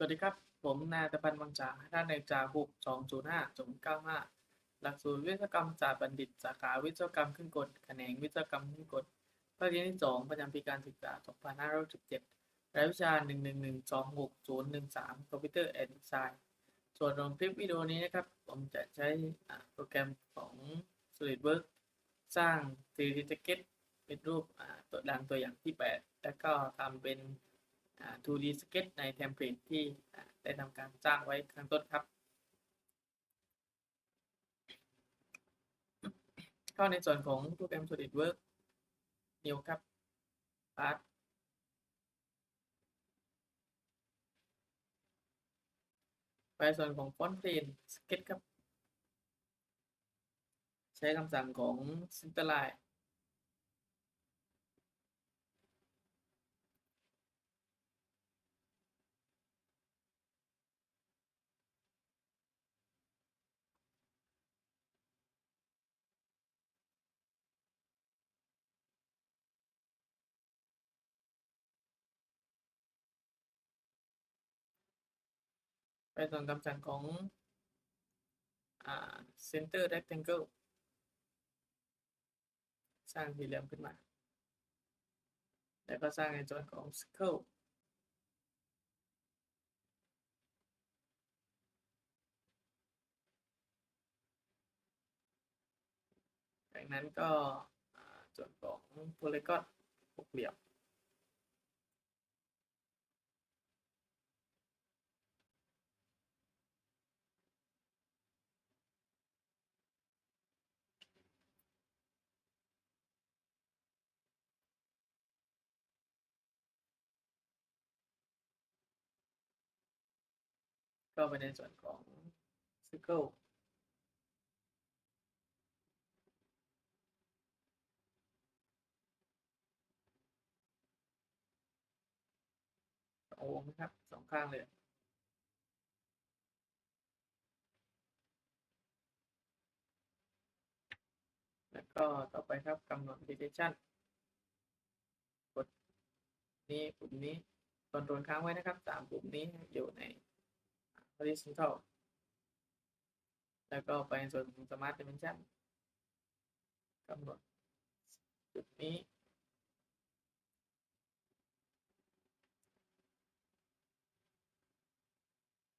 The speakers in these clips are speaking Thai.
สวัสดีครับ ผมนายตะพันวังจาด้านในจาบุก205จง95 หลักสูตรวิศวกรรมศาสตร์บัณฑิต สาขาวิศวกรรมเครื่องกลแขนงวิศวกรรมเครื่องกลภาคเรียนที่ 2 ประจำปีการศึกษา 2567รายวิชา 1112613คอมพิวเตอร์แอนด์ดีไซน์ส่วนของคลิปวิดีโอนี้นะครับ ผมจะใช้โปรแกรมของ SolidWorks สร้าง 3D Sketch เป็นรูปตัวดังตัวอย่างที่ 8 แล้วก็ทำเป็น อ่า 2D Sketch ในเทมเพลตที่ได้ทำการสร้างไว้ข้างต้นครับ ก็ในส่วนของโปรแกรม SolidWorks New ครับ Part ไปส่วนของ Font Plane Sketch ครับ ใช้คำสั่งของ Centerline ไปส่วนคำสั่งของอ่า center rectangle สร้างสี่เหลี่ยมขึ้นมา แล้วก็สร้างในส่วนของ circle จากนั้นก็อ่าส่วนของ polygon หกเหลี่ยม ก็ไปในส่วนของ circle สองวงนะครับสองข้างเลยแล้วก็ต่อไปครับกำหนด rotation กดนี้ปุ่มนี้คอนโทรลค้างไว้นะครับสามปุ่มนี้อยู่ใน horizontal แล้วก็ไปในส่วนของ smart dimension กำหนดจุดนี้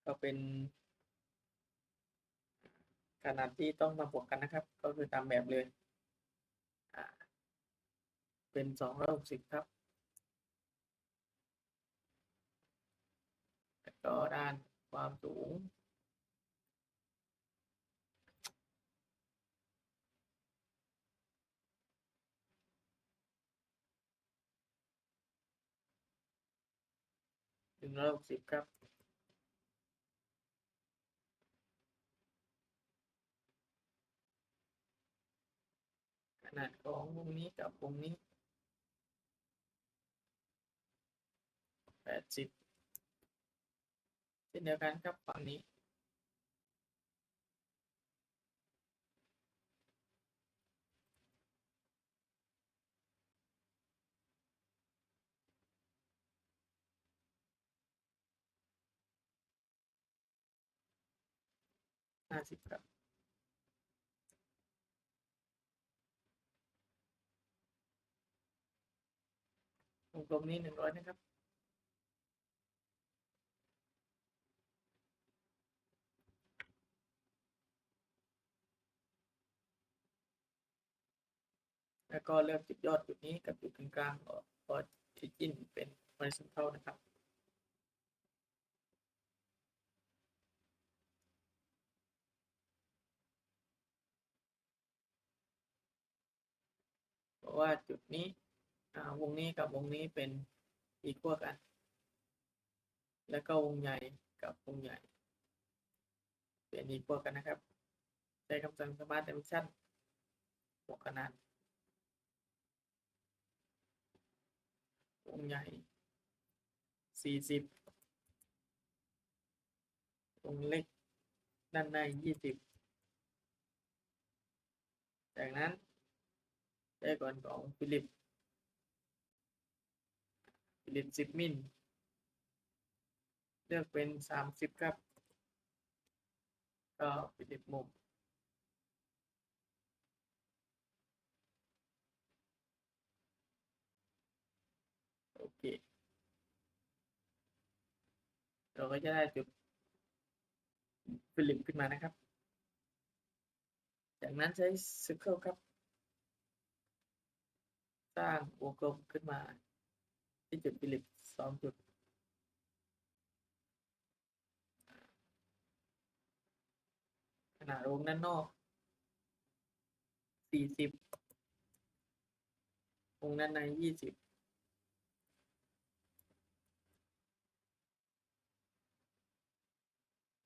ก็เป็นขนาดที่ต้องมาบวกกันนะครับ ก็คือตามแบบเลยเป็นสองร้อยหกสิบครับ แล้วก็ด้าน ความสูง หนึ่งร้อยหกสิบครับขนาดของวงนี้กับวงนี้แปดสิบ เช่นเดียวกันครับฝั่งนี้ห้าสิบครับวงกลมนี้หนึ่งร้อยนะครับ แล้วก็เลือกจุดยอดจุดนี้กับจุดกลางๆออกพอที่จิ้นเป็น horizontal นะครับ เพราะว่าจุดนี้วงนี้กับวงนี้เป็นอีกวกัน แล้วก็วงใหญ่กับวงใหญ่ เป็นอีกวกันนะครับ ใช้คำสั่ง smart dimension บวกขนาด วงใหญ่สี่สิบวงเล็ก ด้านในยี่สิบจากนั้นใช้ก่อนของฟิลิป ฟิลิปสิบมิลเลือกเป็นสามสิบครับ ก็ฟิลิปมุม โอเค เราก็จะได้จุดฟิลิปขึ้นมานะครับ จากนั้นใช้ Circle ครับ สร้างวงกลมขึ้นมา ที่จุดฟิลิปสองจุดขนาดวงด้านนอกสี่สิบวงด้านในยี่สิบ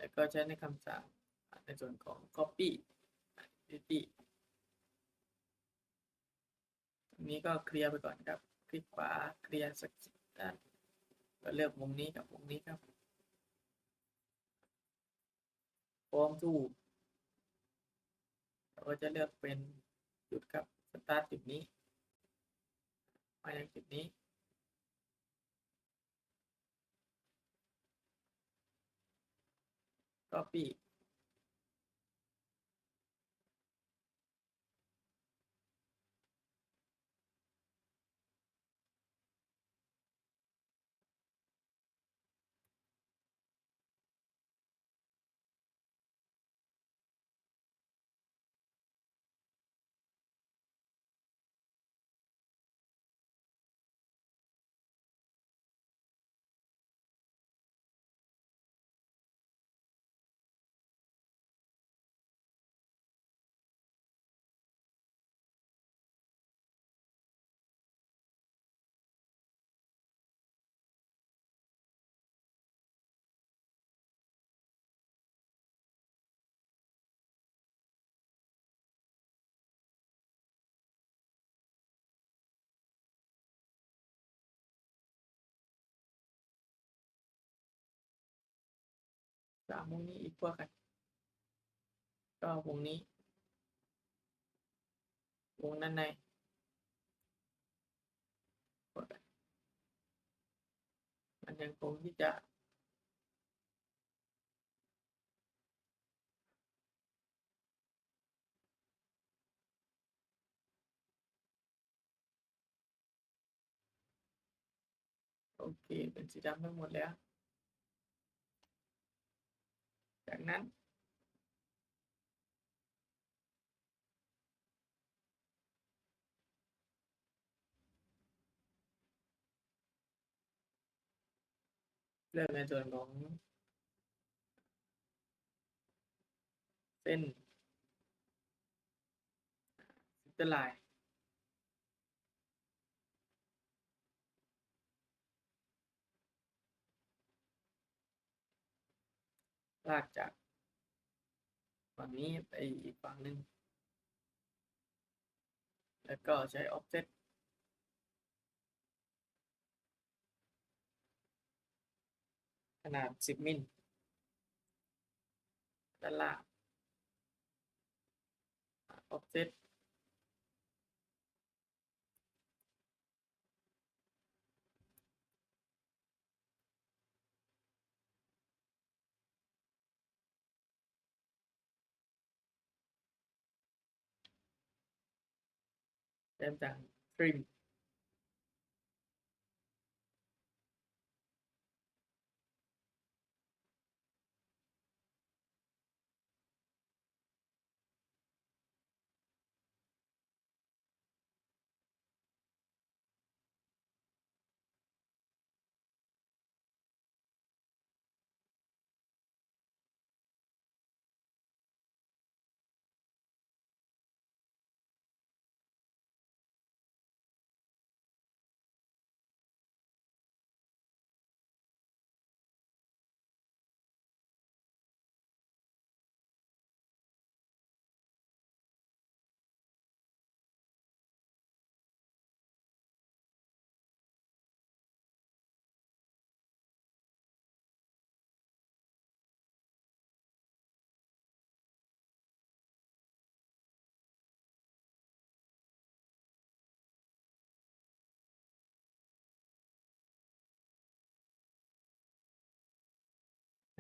แล้วก็ใช้ในคำสั่งในส่วนของ copy identity ตรงนี้ก็เคลียร์ไปก่อนครับ คลิกขวาเคลียร์สักด้านก็เลือกวงนี้กับวงนี้ครับ form to เราก็จะเลือกเป็นจุดครับ start จุดนี้ มายังจุดนี้ copy สามวงนี้อีกพวกกัน ก็วงนี้ วงด้นในพวกกันมันยังคงที่จะโอเค เป็นสีดำทั้งหมดแล้ว จากนั้นเลือกในส่วนของ เส้นซิตไลน์ ลากจากฝั่งนี้ไปอีกฝั่งหนึ่ง แล้วก็ใช้ offset ขนาด 10 มิลด้านล่าง offset เริ่ม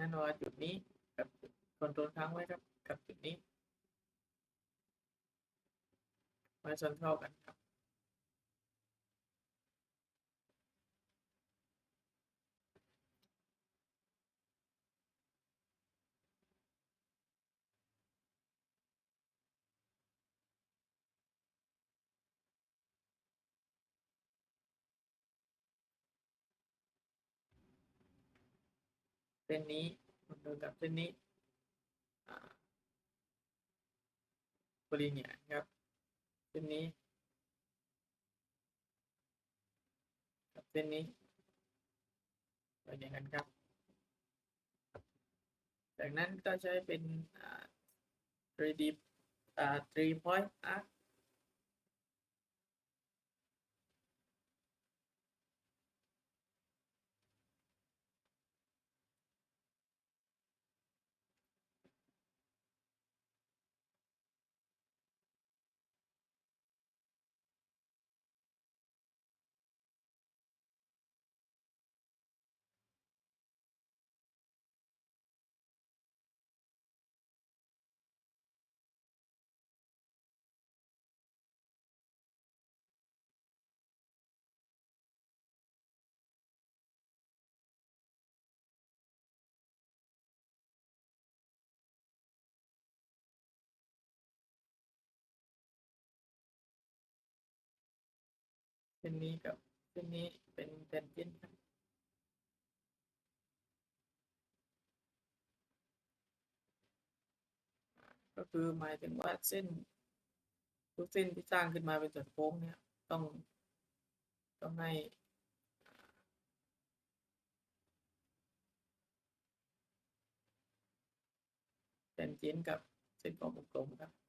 นั่นอนจุดนี้กับคอนโทรลค้างไว้ครับกับจุดนี้ไว้ชนเข้ากันครับ ส้นนี้มันเดินกับเส้นนี้บริเนียครับเส้นนี้กับเส้นนี้ไปอย่างนั้นครับ จากนั้นก็ใช้เป็น 3D อ่า three point arc ส้นนี้กับเส้นนี้เป็นแตนเจนครับก็คือหมายถึงว่าเส้นทุกเส้นที่สร้างขึ้นมาเป็นส่วนโค้งเนี่ยต้องต้องให้แตนเจนกับเส้นของวงกลมครับ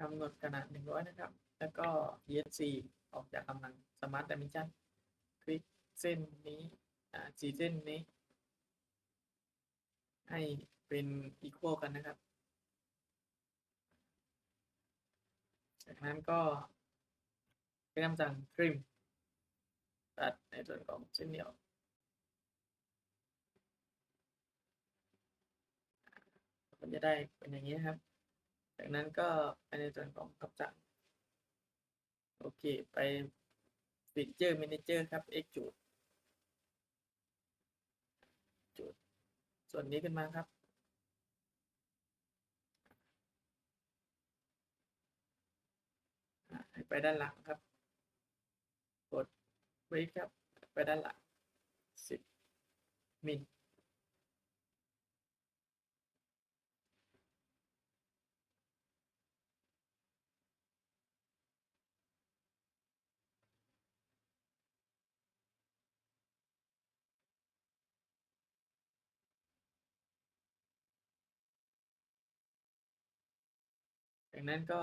กำหนดขนาด 100 นะครับ แล้วก็ ESC ออกจากกำลัง Smart Dimension คลิกเส้นนี้อ่าสีเส้นนี้ ให้เป็น equal กันนะครับ จากนั้นก็ใช้คำสั่ง trim ตัดในส่วนของเส้นเดียวมันจะได้เป็นอย่างนี้นะครับ จากนั้นก็ไปในส่วนของคำสั่ง โอเค ไป Feature Manager ครับ Extrude จุด ส่วนนี้ขึ้นมาครับไปด้านหลังครับ กด break ครับ ไปด้านหลัง10มิล จางนั้นก็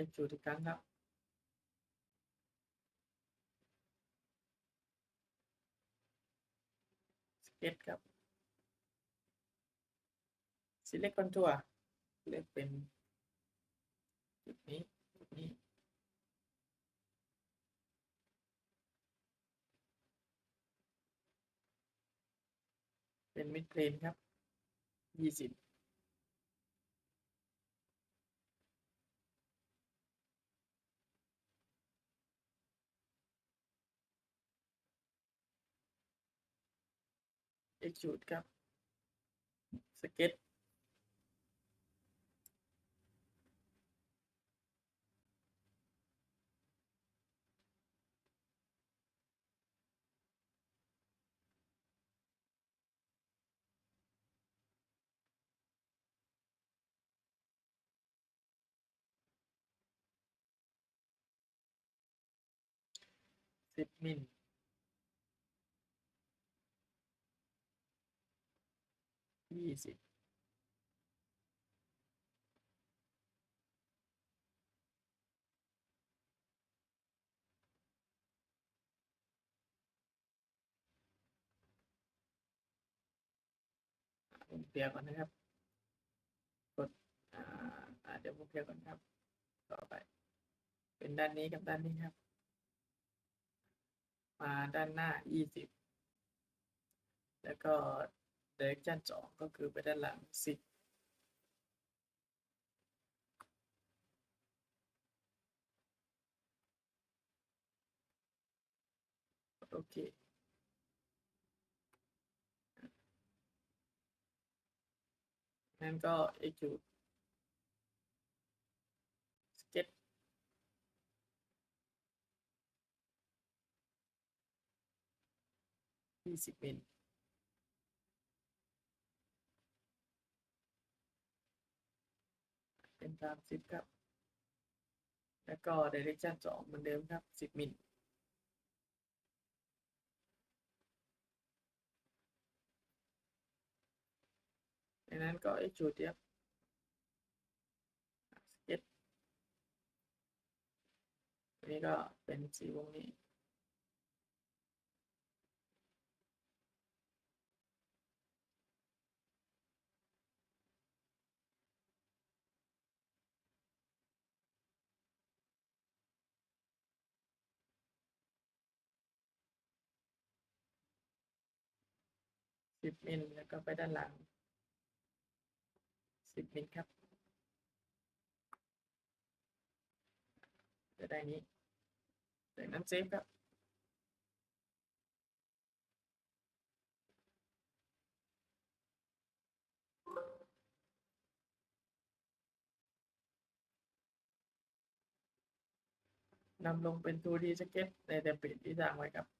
execute อีกครั้ครับสเก็ตครับ select contour เลือกเป็นจุดนี้จุดนี้เป็นมิดเพลนครับยี่สิบ execute ครับ sketch สิบมิล ยี่สิบผมเคลียร์ก่อนนะครับ กดอ่าเดี๋ยวผมเคลียร์ก่อนครับ ต่อไป เป็นด้านนี้กับด้านนี้ครับ มาด้านหน้า20แล้วก็ direction 2ก็คือไปด้านหลัง10โอเคงั้นก็ execute sketch ยี่สิบมิล สามสิบครับ แล้วก็ direction สองเหมือนเดิมครับสิบมิลดังนั้นก็ extrude ครับ sketch ตัวนี้ก็เป็นสีวงนี้ สิบมิลแล้วก็ไปด้านหลังสิบมิลครับ จะได้นี้จากนั้นเซฟครับนำลงเป็น 2D sketch ในเทมเพลตที่สร้างไว้ครับ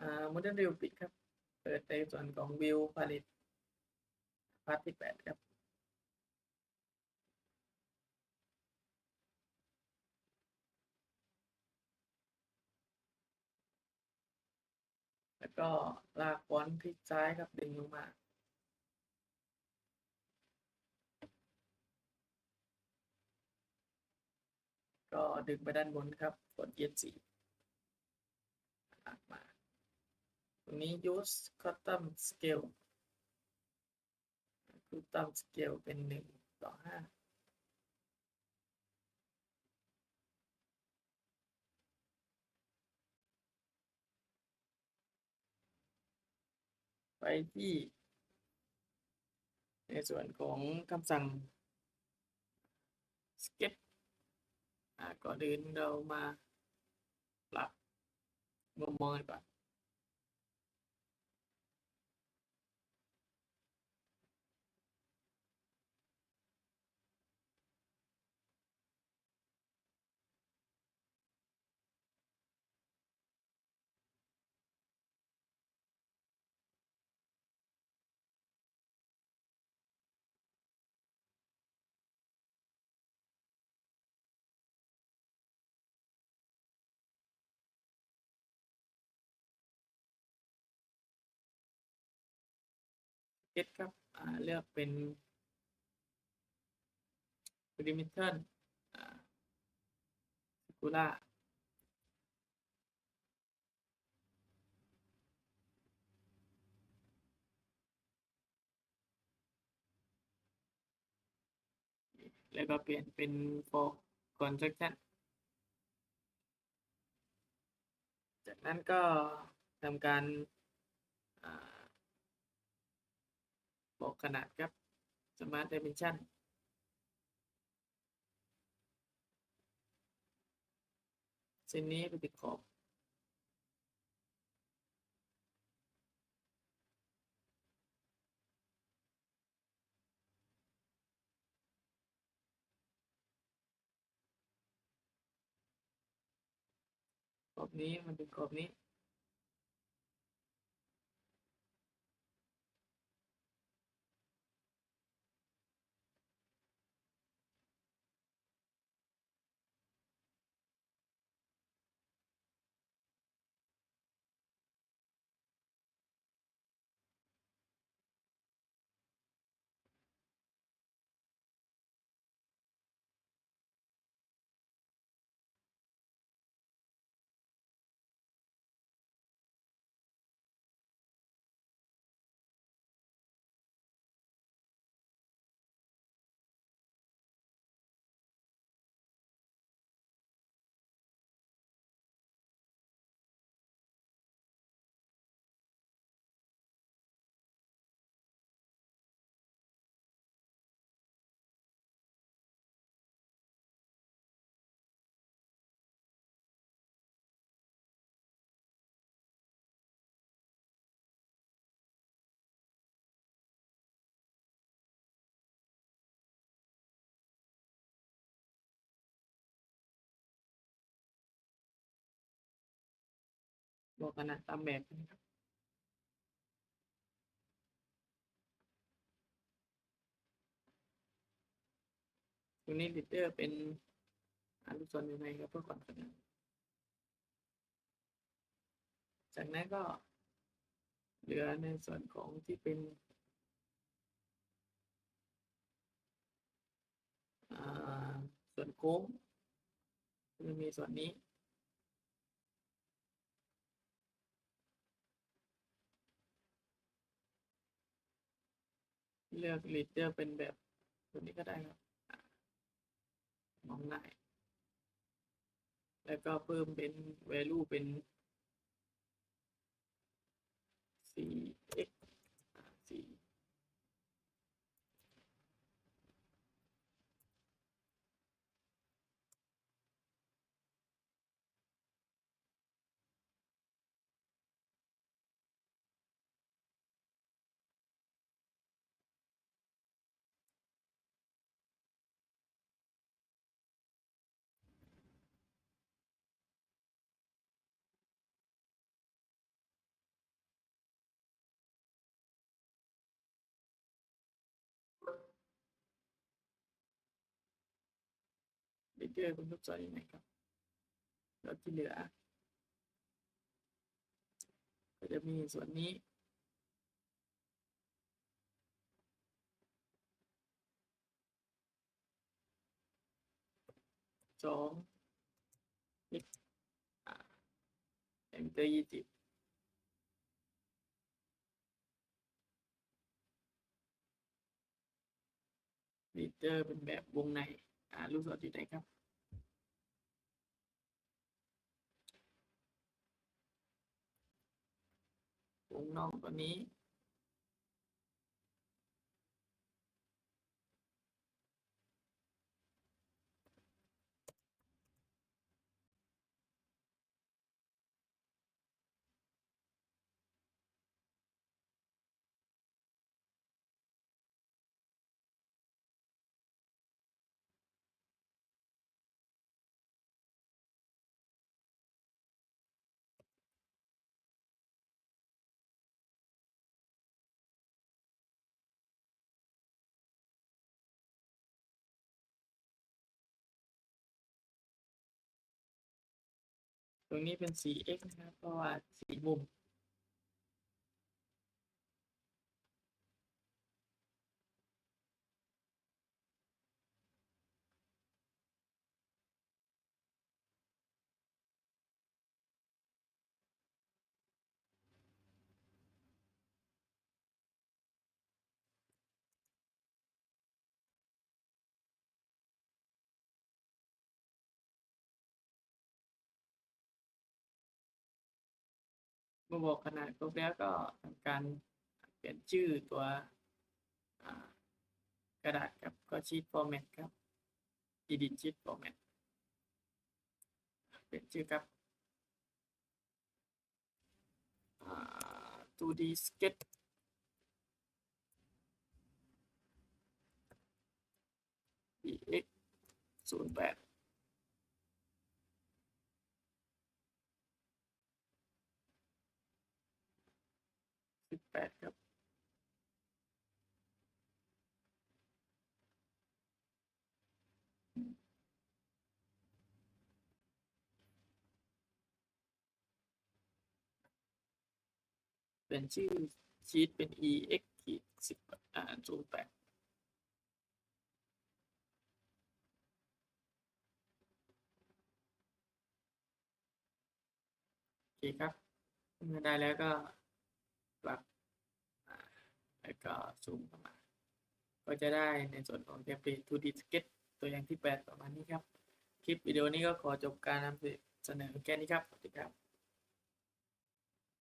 อ่า Modern View ปิดครับ เปิดในส่วนของ View Palette พาร์ทที่แปดครับแล้วก็ลากฟอนต์คลิกซ้ายครับดึงลงมาก็ดึงไปด้านบนครับ กด F4 ลากมา ตรงนี้ use custom scale custom scale เป็นหนึ่งต่อห้าไปที่ ในส่วนของคำสั่ง sketch ก่อนอื่นเรามาปรับมุมมองกันก่อน ก็ตครับเลือกเป็น perimeter อ่า circular แล้วก็เปลี่ยนเป็น for construction จากนั้นก็ทำการอ่า บอกขนาดครับ smart dimension เส้นนี้ไปติดขอบกรอบนี้มันเป็นกรอบนี้ บอกขนาดตามแบบนะครับตรงนี้ลิเตอร์เป็นอนุสรณ์ยังไงครับเพื่อความสง่าจากนั้นก็เหลือในส่วนของที่เป็นส่วนโค้งจะมีส่วนนี้ เลือกลีดเจอร์เป็นแบบตัวนี้ก็ได้ครับมองง่ายแล้วก็เพิ่มเป็น value เป็น 4x เดอร์เป็นรูปจอยังไงครับแล้วที่เหลือ ก็จะมีส่วนนี้ สองนิดอ่าเอ็มเตอร์ยี่สิบลีเดอร์เป็นแบบวงใน อ่าลูกศรที่ไหนครับ วงน้องตัวนี้ ตรงนี้เป็น 4x นะครับ เพราะว่าสีมุม เมื่อบอกขนาดครบแล้วก็ทำการเปลี่ยนชื่อตัวกระดาษครับก็ชีตฟอร์แมตครับ edit sheet format เปลี่ยนชื่อครับ 2D sketch เอ็ กศูนย์แปดสิบแปดครับ เป็นชื่อชีตเป็น ex ขีดสิบอ่าศูนย์แปดโอเคครับเมื่อได้แล้วก็ปรับ แล้วก็ซูมเข้ามา ก็จะได้ในส่วนของเทมเพลต 2D sketch ตัวอย่างที่ 8 ประมาณนี้ครับ คลิปวิดีโอนี้ก็ขอจบการนำเสนอแค่นี้ครับ สวัสดีครับ